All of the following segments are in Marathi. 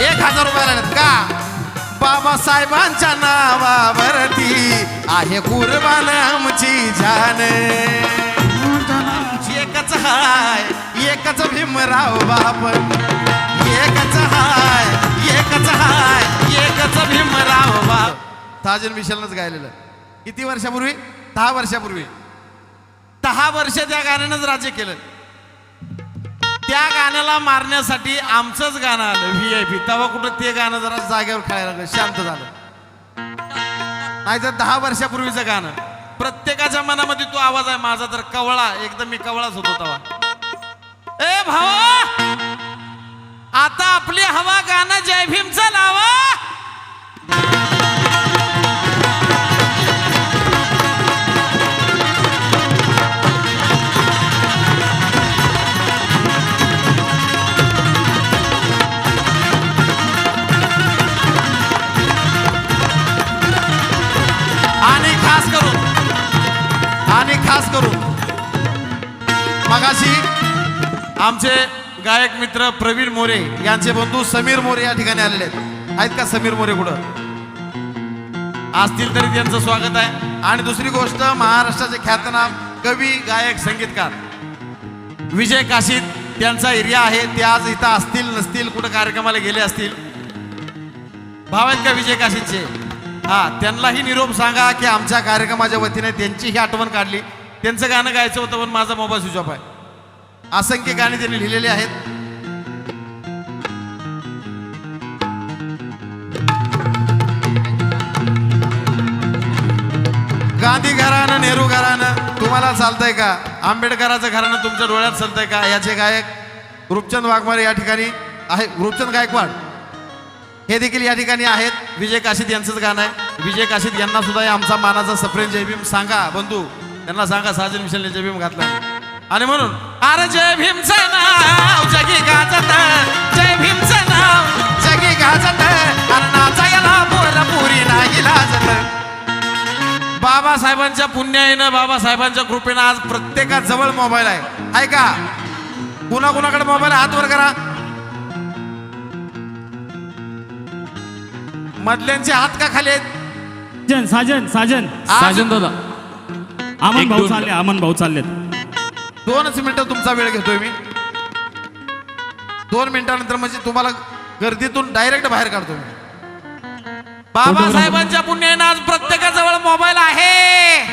एक हजार रुपयाला का? बाबासाहेबांच्या नावावरती आहे कुर्बान आमची जान एकच हाय एकच भीमराव बाप एकच हाय एकच हाय एकच भीमराव बाप. ताजन मिशलनच गायलेलं. किती वर्षापूर्वी? दहा वर्षापूर्वी. दहा वर्ष त्या गाण्यानंच राज्य केलं. त्या गाण्याला मारण्यासाठी आमचंच गाणं आलं व्ही आय पी तेव्हा कुठं ते गाणं जरा जागेवर खायला लागलं शांत झालं. नाही तर दहा वर्षापूर्वीचं गाणं. प्रत्येकाच्या मनामध्ये तो आवाज आहे माझा तर कवळा एकदम मी कवळाच होतो तेव्हा. ए भावा! आता आपली हवा गाणं जय भीमचा लावा मगाशी आमचे गायक मित्र प्रवीण मोरे यांचे बंधू समीर मोरे या ठिकाणी आलेले आहेत. आहेत का समीर मोरे कुठं? असतील तरी त्यांचं स्वागत आहे. आणि दुसरी गोष्ट महाराष्ट्राचे ख्यातनाम कवी गायक संगीतकार विजय काशीद त्यांचा एरिया आहे. ते आज इथं असतील नसतील कुठं कार्यक्रमाला गेले असतील. भाव आहेत का विजय काशीदचे हा त्यांनाही निरोप सांगा की आमच्या कार्यक्रमाच्या वतीने त्यांची ही आठवण काढली. त्यांचं गाणं गायचं होतं पण माझा मोबाईल स्विच ऑफ आहे. असंख्य गाणी त्यांनी लिहिलेली आहेत. गांधी घराणं नेहरू घराणं तुम्हाला चालतंय का? आंबेडकराचं घराणं तुमच्या डोळ्यात चालतंय का? याचे गायक रूपचंद वाघमारे या ठिकाणी आहे. रूपचंद गायकवाड. हे देखील या ठिकाणी आहेत. विजय काशीद यांचंच गाणं आहे. विजय काशीद यांना सुद्धा आमचा मानाचा सप्रेम जयभीम सांगा. बंधू त्यांना सांगा साजन मिशनने जयबीम घातला घातला. आणि म्हणून अरे जय भीमचं नाव जगी गाजत जय भीमचं नाव जगी गाजत अरे नाचायला पोर पुरी नाही लाजत. बाबासाहेबांच्या पुण्याईनं बाबासाहेबांच्या कृपेनं आज प्रत्येकाजवळ मोबाईल आहे. आहे का कुणा कुणाकडे मोबाईल? हात वर करा. मधल्यांचे हात का खाली आहेत? साजन साजन साजन. दादा. अमन एक भाऊ चालले अमन भाऊ चाललेत. दोनच मिनिटं तुमचा वेळ घेतोय मी. दोन मिनिटानंतर म्हणजे तुम्हाला गर्दीतून डायरेक्ट बाहेर काढतो मी. बाबासाहेबांच्या पुण्यानं आज प्रत्येकाजवळ मोबाईल आहे.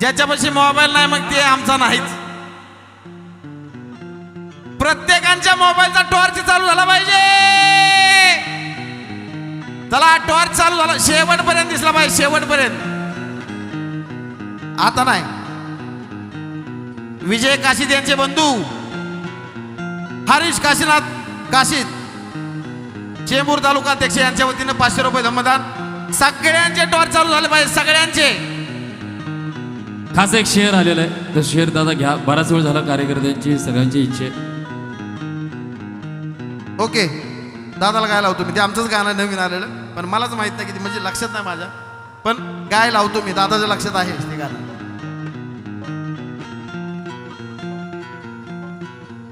ज्याच्यापाशी मोबाईल नाही मग ते आमचा नाहीच. प्रत्येकांच्या मोबाईलचा टॉर्च चालू झाला पाहिजे. चला टॉर्च चालू झाला. शेवटपर्यंत दिसला पाहिजे शेवटपर्यंत. आता नाही. विजय काशीद यांचे बंधू हरीश काशीनाथ काशीद चेंबूर तालुका अध्यक्ष यांच्या वतीनं पाचशे रुपये धम्मदान. सगळ्यांचे टॉर्च चालू झाले पाहिजे सगळ्यांचे. खास एक शेअर आलेला आहे. तर शेअर दादा घ्या. बराच वेळ झाला कार्यकर्त्यांची सगळ्यांची इच्छे. ओके. दादाला गाय लावतो मी. ते आमचंच गाणं नवीन आलेलं. पण मलाच माहीत नाही किती म्हणजे लक्षात नाही माझ्या. पण गाय लावतो मी. दादाच्या लक्षात आहे ते गाणं.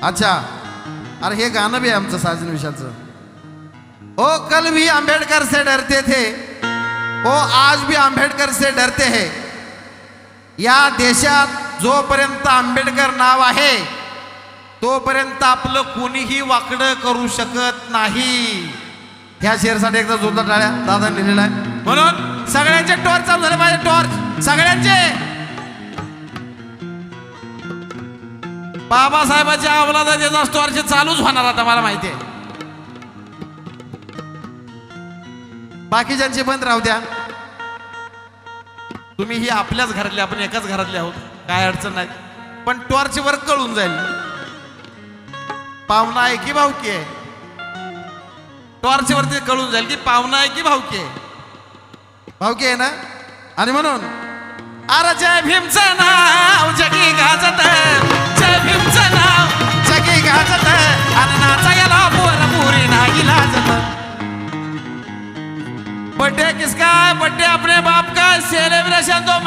अच्छा. अरे हे गाणं बी आमचं साजन विशाचं ओ कल भी आंबेडकर से डरते थे. ओ आज भी आंबेडकर से डरते है. या देशात जोपर्यंत आंबेडकर नाव आहे तोपर्यंत आपलं कोणीही वाकडं करू शकत नाही. ह्या शेअरसाठी एकदा जोरदार टाळ्या. दादा लिहिलेला आहे. म्हणून सगळ्यांचे टॉर्च चालू झाले माझे टॉर्च. सगळ्यांचे. बाबासाहेबाच्या अवलादाचा टॉर्च चालूच होणार आता मला माहिती आहे. बाकीच्यांचे बंद राहू द्या. तुम्ही ही आपल्याच घरातले आपण एकाच घरातले आहोत. काय अडचण नाही. पण टॉर्च वर कळून जाईल. पाहुणा आहे की भावकी आहे? टॉर्च वरती कळून जाईल की पाहुणा आहे की भावकी आहे. भावकी आहे ना? आणि म्हणून अरे जय भीमचं नाव जगी गाजत सेलिब्रेशन तो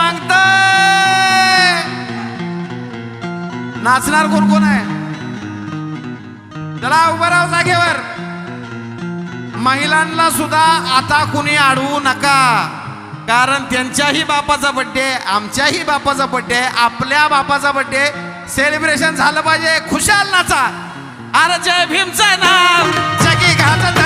नाचणार कोण कोण आहे? चला उभं राहा जागेवर. महिलांना सुद्धा आता कुणी अडवू नका. कारण त्यांच्याही बापाचा बड्डे आमच्याही बापाचा बड्डे आपल्या बापाचा बड्डे सेलिब्रेशन झालं पाहिजे. खुशाल नाचा. अरे जय भीमचं नाव. जगी घालत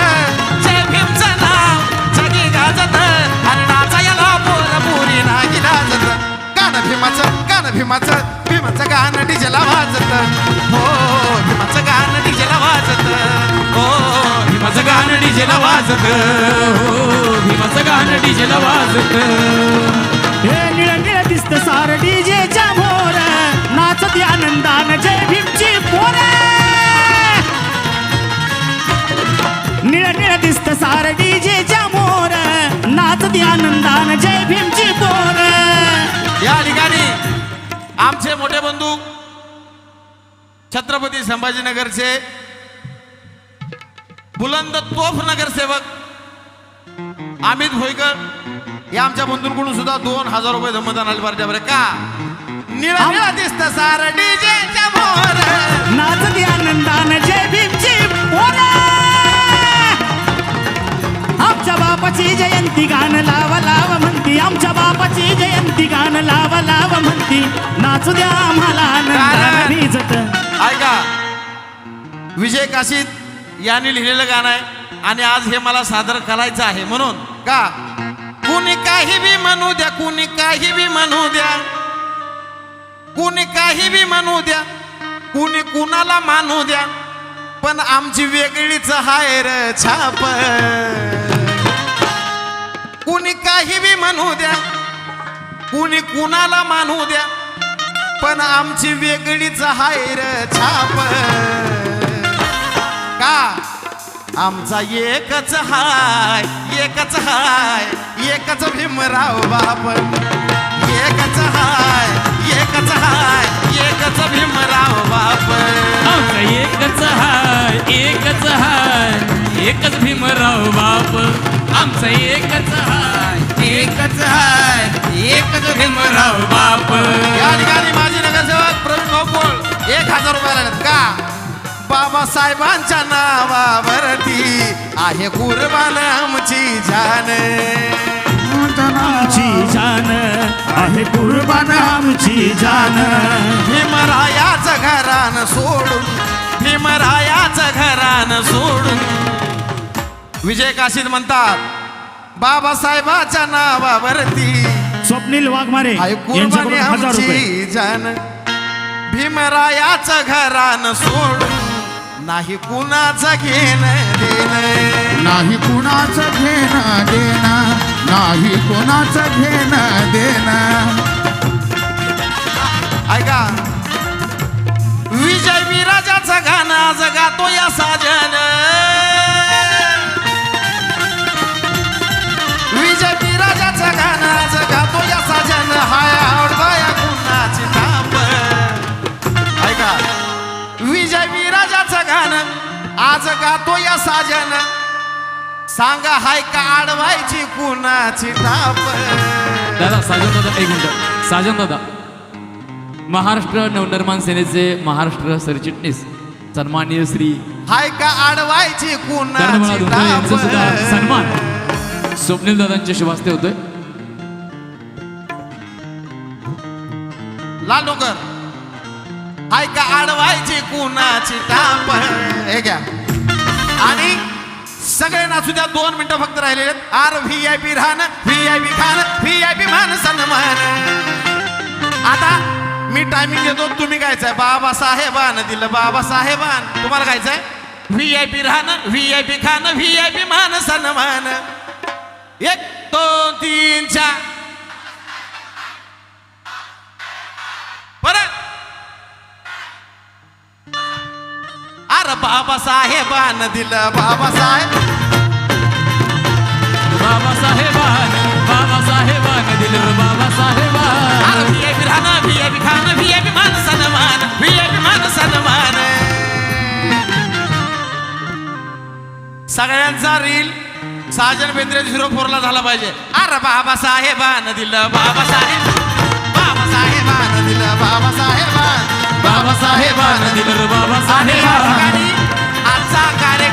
गाणं डीजेला वाजत. हो भीमाचं गाणं डीजेला वाजत. हे निळ निळ दिसत सार डीजेच्या मोर. नाचती आनंदान जय भीमची पोर. निळ निळ दिसत सार डीजेच्या मोर. नाचती आनंदान जय भीमची पोर. या ठिकाणी आमचे मोठे बंधू छत्रपती संभाजीनगरचे बुलंद तोफ नगरसेवक अमित भोईकर या आमच्या बंधूंकडून सुद्धा दोन हजार रुपये धम्मदान आले पार्ट्या बरं का? निळा निळा दिसत सार डीजेच्या मोर नाचती आनंदान जय भीमची आमच्या बापाची जयंती गाणं लावा लावा म्हणती. आमच्या बापाची जयंती गाणं लावा लावा म्हणती. नाचू द्या आम्हाला ऐका. विजय काशीत यांनी लिहिलेलं गाणं आहे. आणि आज हे मला सादर करायचं आहे म्हणून. का? कुणी काही बी म्हणू द्या कुणी काही बी म्हणू द्या. कुणी काही बी म्हणू द्या कुणी कुणाला मानू द्या. पण आमची वेगळीच हायर छाप. कुणी काही बी म्हणू द्या कुणी कुणाला मानू द्या. पण आमची वेगळीच हायर छाप. का? आमचा एकच हाय एकच हाय एकच भीमराव बाप एकच हाय एकच हाय एकच भीमराव बाप आमचं एकच हाय एकच हाय एकच भीमराव बाप आमचं एकच हाय एकच हाय एकच भीमराव बाप या ठिकाणी माजी नगरसेवक प्रवीण गोकुळ एक हजार रुपये का? बाबासाहेबांच्या नावावरती आहे कुर्बान आमची जान. आमची जान आहे कुर्बान आमची जान. भीमरायाचं घरान सोडून भीमरायाचं घरान सोडून. विजय काशीद म्हणतात बाबासाहेबाच्या नावावरती स्वप्नील वाघमारे आहे कुर्बानी आमची जान. भीमरायाचं घरान सोडून नाही कुणाचं घेण देण. नाही कुणाचं घेणं देणं. नाही कुणाचं घेणं देणं. ऐका. विजय विराजाचं गाणं आज गातो या गाणं आज गातो या साजन. सांगा हाय का आडवायची कुणाची टाप? दादा साजन दादा एक मिनिट. साजन दादा महाराष्ट्र नवनिर्माण सेनेचे महाराष्ट्र सरचिटणीस सन्माननीय श्री हाय का आडवायची कुणाची टाप? सन्मान. स्वप्नील दादांच्या शुभ हस्ते होतोय ऐका डोंगर आडवायची कुणाची टाप हे घ्या. आणि सगळे नाचू द्या दोन मिनिटं फक्त राहिलेले आहेत. आर व्ही आय पी राहण व्ही आय पी खान व्ही आय पी मान सन्मान. आता मी टायमिंग देतो तुम्ही गायचंय बाबासाहेबान दिलं बाबासाहेबान. तुम्हाला गायचंय व्ही आय पी राहणं व्ही आय पी खान व्ही आय पी मान सन्मान. एक दोन तीन चार. बाबासाहेबान दिलं बाबासाहेब. बाबासाहेबान बाबासाहेबान दिलं बाबासाहेबान. अरे व्ही आय पी राहणं पी खाणं व्ही आय पी मान सन्मान व्ही आय पी मान सन्मान. सगळ्यांचा रील साजन बेंद्रे झिरो फोरला झाला पाहिजे. अरे बाबासाहेबान दिलं बाबासाहेब. बाबासाहेबान दिलं बाबासाहेबान. बाबासाहेबांना दिलं बाबासाहेबांनी आजचा कार्यक्रम